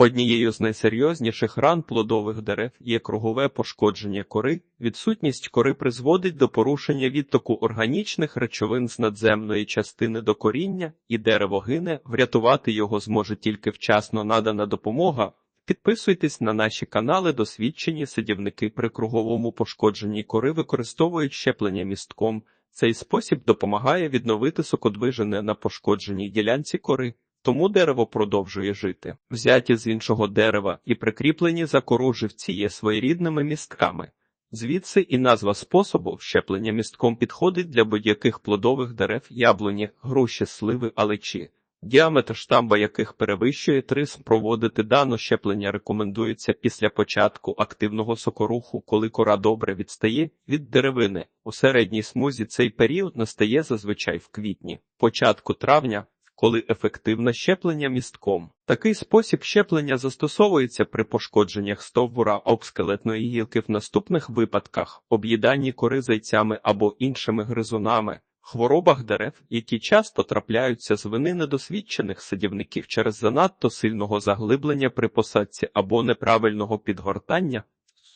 Однією з найсерйозніших ран плодових дерев є кругове пошкодження кори. Відсутність кори призводить до порушення відтоку органічних речовин з надземної частини до коріння, і дерево гине. Врятувати його зможе тільки вчасно надана допомога. Підписуйтесь на наші канали. Досвідчені садівники при круговому пошкодженні кори використовують щеплення містком. Цей спосіб допомагає відновити сокодвижене на пошкодженій ділянці кори. Тому дерево продовжує жити. Взяті з іншого дерева і прикріплені за кору живці є своєрідними містками. Звідси і назва способу щеплення містком підходить для будь-яких плодових дерев яблуні, груші, сливи, алечі, діаметр штамба яких перевищує 3 см. Проводити дано щеплення рекомендується після початку активного сокоруху, коли кора добре відстає від деревини. У середній смузі цей період настає зазвичай в квітні, початку травня коли ефективне щеплення містком. Такий спосіб щеплення застосовується при пошкодженнях стовбура обскелетної гілки в наступних випадках, об'їданні кори зайцями або іншими гризунами, хворобах дерев, які часто трапляються з вини недосвідчених садівників через занадто сильного заглиблення при посадці або неправильного підгортання,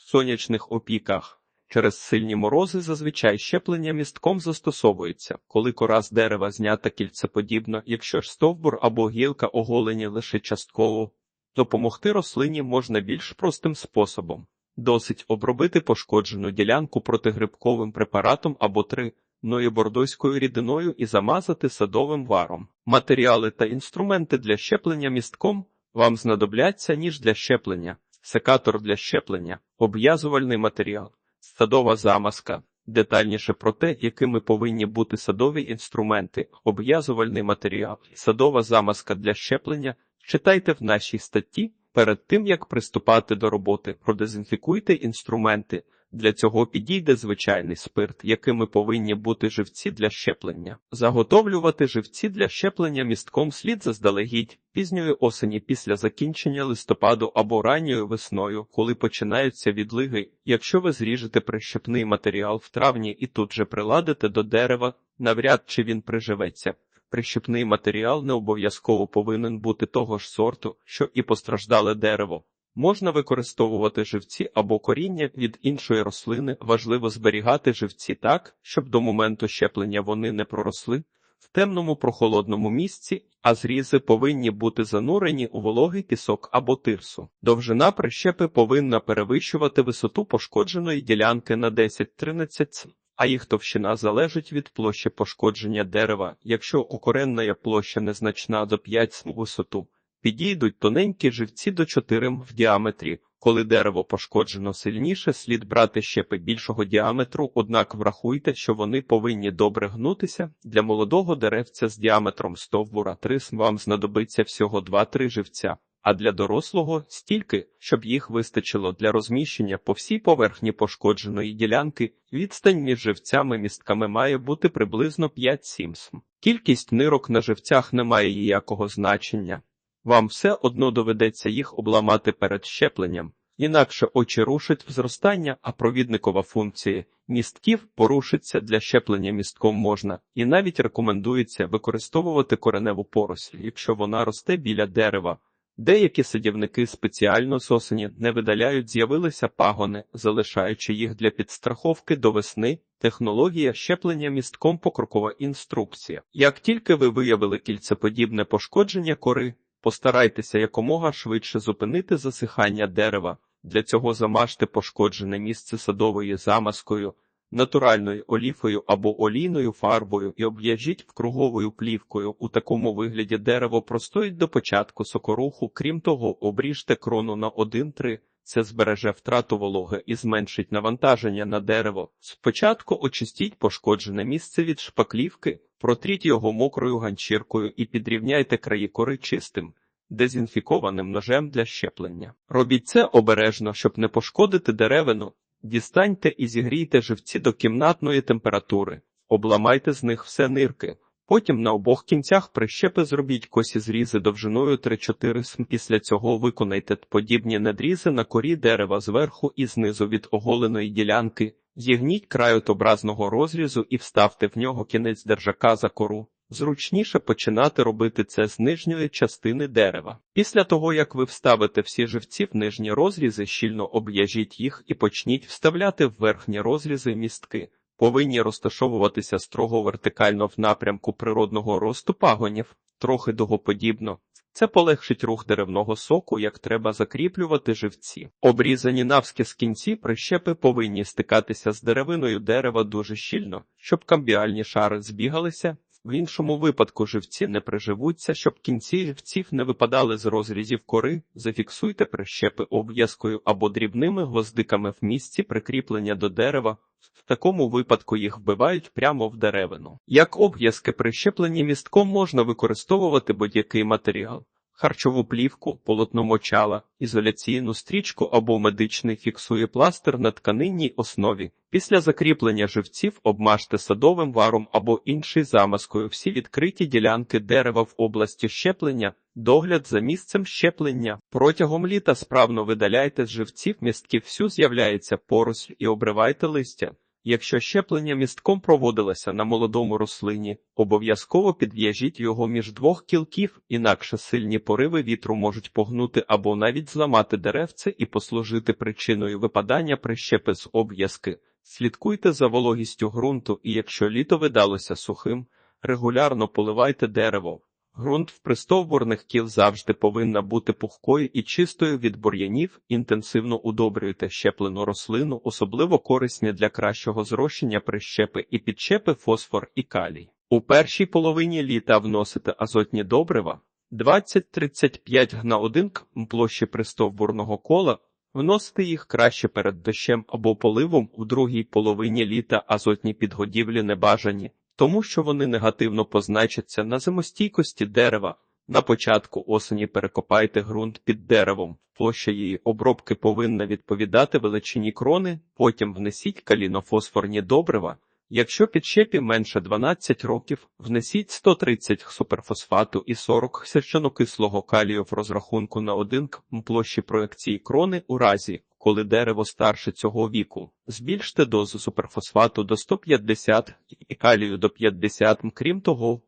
сонячних опіках. Через сильні морози зазвичай щеплення містком застосовується, коли кора з дерева знята кільцеподібно, якщо ж стовбур або гілка оголені лише частково. Допомогти рослині можна більш простим способом. Досить обробити пошкоджену ділянку протигрибковим препаратом або три бордоською рідиною і замазати садовим варом. Матеріали та інструменти для щеплення містком вам знадобляться ніж для щеплення, секатор для щеплення, обв'язувальний матеріал. Садова замазка. Детальніше про те, якими повинні бути садові інструменти, обв'язувальний матеріал, садова замазка для щеплення. Читайте в нашій статті. Перед тим як приступати до роботи, продезінфікуйте інструменти. Для цього підійде звичайний спирт, якими повинні бути живці для щеплення. Заготовлювати живці для щеплення містком слід заздалегідь пізньої осені після закінчення листопаду або ранньою весною, коли починаються відлиги. Якщо ви зріжете прищепний матеріал в травні і тут же приладите до дерева, навряд чи він приживеться. Прищепний матеріал не обов'язково повинен бути того ж сорту, що і постраждале дерево. Можна використовувати живці або коріння від іншої рослини. Важливо зберігати живці так, щоб до моменту щеплення вони не проросли в темному прохолодному місці, а зрізи повинні бути занурені у вологий пісок або тирсу. Довжина прищепи повинна перевищувати висоту пошкодженої ділянки на 10-13 см, а їх товщина залежить від площі пошкодження дерева, якщо укоренна площа незначна до 5 см висоту. Підійдуть тоненькі живці до 4 в діаметрі. Коли дерево пошкоджено сильніше, слід брати щепи більшого діаметру, однак врахуйте, що вони повинні добре гнутися. Для молодого деревця з діаметром стовбура 3 вам знадобиться всього 2-3 живця, а для дорослого стільки, щоб їх вистачило для розміщення по всій поверхні пошкодженої ділянки. Відстань між живцями містками має бути приблизно 5-7 см. Кількість нирок на живцях не має ніякого значення. Вам все одно доведеться їх обламати перед щепленням, інакше очі рушать в зростання, а провідникова функція містків порушиться для щеплення містком можна, і навіть рекомендується використовувати кореневу поросль, якщо вона росте біля дерева. Деякі садівники спеціально з осені не видаляють, з'явилися пагони, залишаючи їх для підстраховки до весни. Технологія щеплення містком покрокова інструкція. Як тільки ви виявили кільцеподібне пошкодження кори, Постарайтеся якомога швидше зупинити засихання дерева. Для цього замажте пошкоджене місце садовою замазкою, натуральною оліфою або олійною фарбою і об'яжіть круговою плівкою. У такому вигляді дерево простоїть до початку сокоруху. Крім того, обріжте крону на 1-3. Це збереже втрату вологи і зменшить навантаження на дерево. Спочатку очистіть пошкоджене місце від шпаклівки, протріть його мокрою ганчіркою і підрівняйте краї кори чистим, дезінфікованим ножем для щеплення. Робіть це обережно, щоб не пошкодити деревину. Дістаньте і зігрійте живці до кімнатної температури, обламайте з них все нирки. Потім на обох кінцях прищепи зробіть косі зрізи довжиною 3-4 см. Після цього виконайте подібні надрізи на корі дерева зверху і знизу від оголеної ділянки, зігніть край образного розрізу і вставте в нього кінець держака за кору. Зручніше починати робити це з нижньої частини дерева. Після того, як ви вставите всі живці в нижні розрізи, щільно об'яжіть їх і почніть вставляти в верхні розрізи містки. Повинні розташовуватися строго вертикально в напрямку природного росту пагонів, трохи догоподібно. Це полегшить рух деревного соку, як треба закріплювати живці. Обрізані навскіз кінці прищепи повинні стикатися з деревиною дерева дуже щільно, щоб камбіальні шари збігалися. В іншому випадку живці не приживуться, щоб кінці живців не випадали з розрізів кори, зафіксуйте прищепи обв'язкою або дрібними гвоздиками в місці прикріплення до дерева. В такому випадку їх вбивають прямо в деревину. Як обв'язки прищеплені містком можна використовувати будь-який матеріал. Харчову плівку, полотно мочала, ізоляційну стрічку або медичний фіксує пластир на тканинній основі. Після закріплення живців обмажте садовим варом або іншою замазкою всі відкриті ділянки дерева в області щеплення, догляд за місцем щеплення. Протягом літа справно видаляйте з живців містків всю з'являється поросль і обривайте листя. Якщо щеплення містком проводилося на молодому рослині, обов'язково підв'яжіть його між двох кілків, інакше сильні пориви вітру можуть погнути або навіть зламати деревце і послужити причиною випадання прищепи з обв'язки. Слідкуйте за вологістю ґрунту і якщо літо видалося сухим, регулярно поливайте дерево. Ґрунт в пристовбурних кіл завжди повинна бути пухкою і чистою від бур'янів, інтенсивно удобрюйте щеплену рослину, особливо корисні для кращого зрощення прищепи і підчепи фосфор і калій. У першій половині літа вносите азотні добрива. 20-35 гна 1 к площі пристовбурного кола, вносите їх краще перед дощем або поливом. У другій половині літа азотні підгодівлі небажані тому що вони негативно позначаться на зимостійкості дерева. На початку осені перекопайте ґрунт під деревом. Площа її обробки повинна відповідати величині крони, потім внесіть калінофосфорні добрива. Якщо підщепі менше 12 років, внесіть 130 суперфосфату і 40 сірчанокислого калію в розрахунку на 1 к площі проекції крони у разі, коли дерево старше цього віку. Збільште дозу суперфосфату до 150 і калію до 50 Крім того,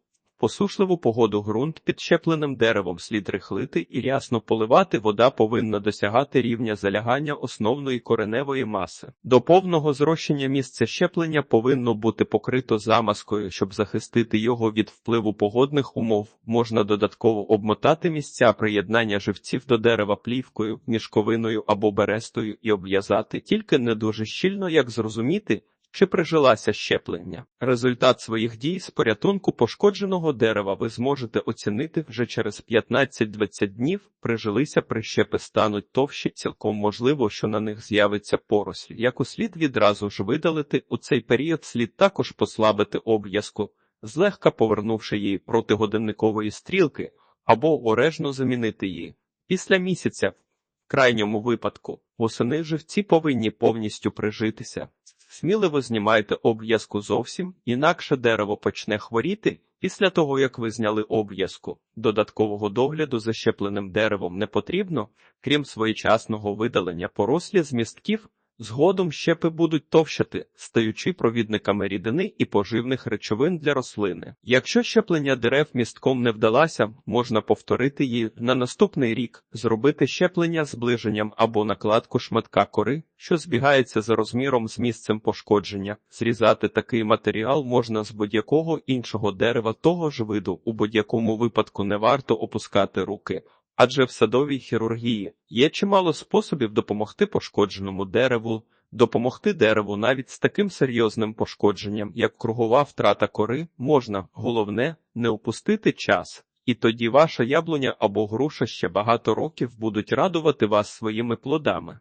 посушливу погоду ґрунт під щепленим деревом слід рихлити і рясно поливати, вода повинна досягати рівня залягання основної кореневої маси. До повного зрощення місце щеплення повинно бути покрито замазкою, щоб захистити його від впливу погодних умов. Можна додатково обмотати місця приєднання живців до дерева плівкою, мішковиною або берестою і обв'язати, тільки не дуже щільно, як зрозуміти. Чи прижилася щеплення? Результат своїх дій з порятунку пошкодженого дерева ви зможете оцінити вже через 15-20 днів. Прижилися прищепи стануть товщі, цілком можливо, що на них з'явиться поросль, яку слід відразу ж видалити. У цей період слід також послабити обв'язку, злегка повернувши її проти годинникової стрілки, або орежно замінити її. Після місяця, в крайньому випадку, восени живці повинні повністю прижитися. Сміливо знімайте обв'язку зовсім, інакше дерево почне хворіти. Після того, як ви зняли обв'язку, додаткового догляду за щепленим деревом не потрібно, крім своєчасного видалення порослі з містків, згодом щепи будуть товщати, стаючи провідниками рідини і поживних речовин для рослини. Якщо щеплення дерев містком не вдалося, можна повторити її на наступний рік, зробити щеплення зближенням або накладку шматка кори, що збігається за розміром з місцем пошкодження. Зрізати такий матеріал можна з будь-якого іншого дерева того ж виду, у будь-якому випадку не варто опускати руки. Адже в садовій хірургії є чимало способів допомогти пошкодженому дереву, допомогти дереву навіть з таким серйозним пошкодженням, як кругова втрата кори, можна, головне, не упустити час, і тоді ваша яблуня або груша ще багато років будуть радувати вас своїми плодами.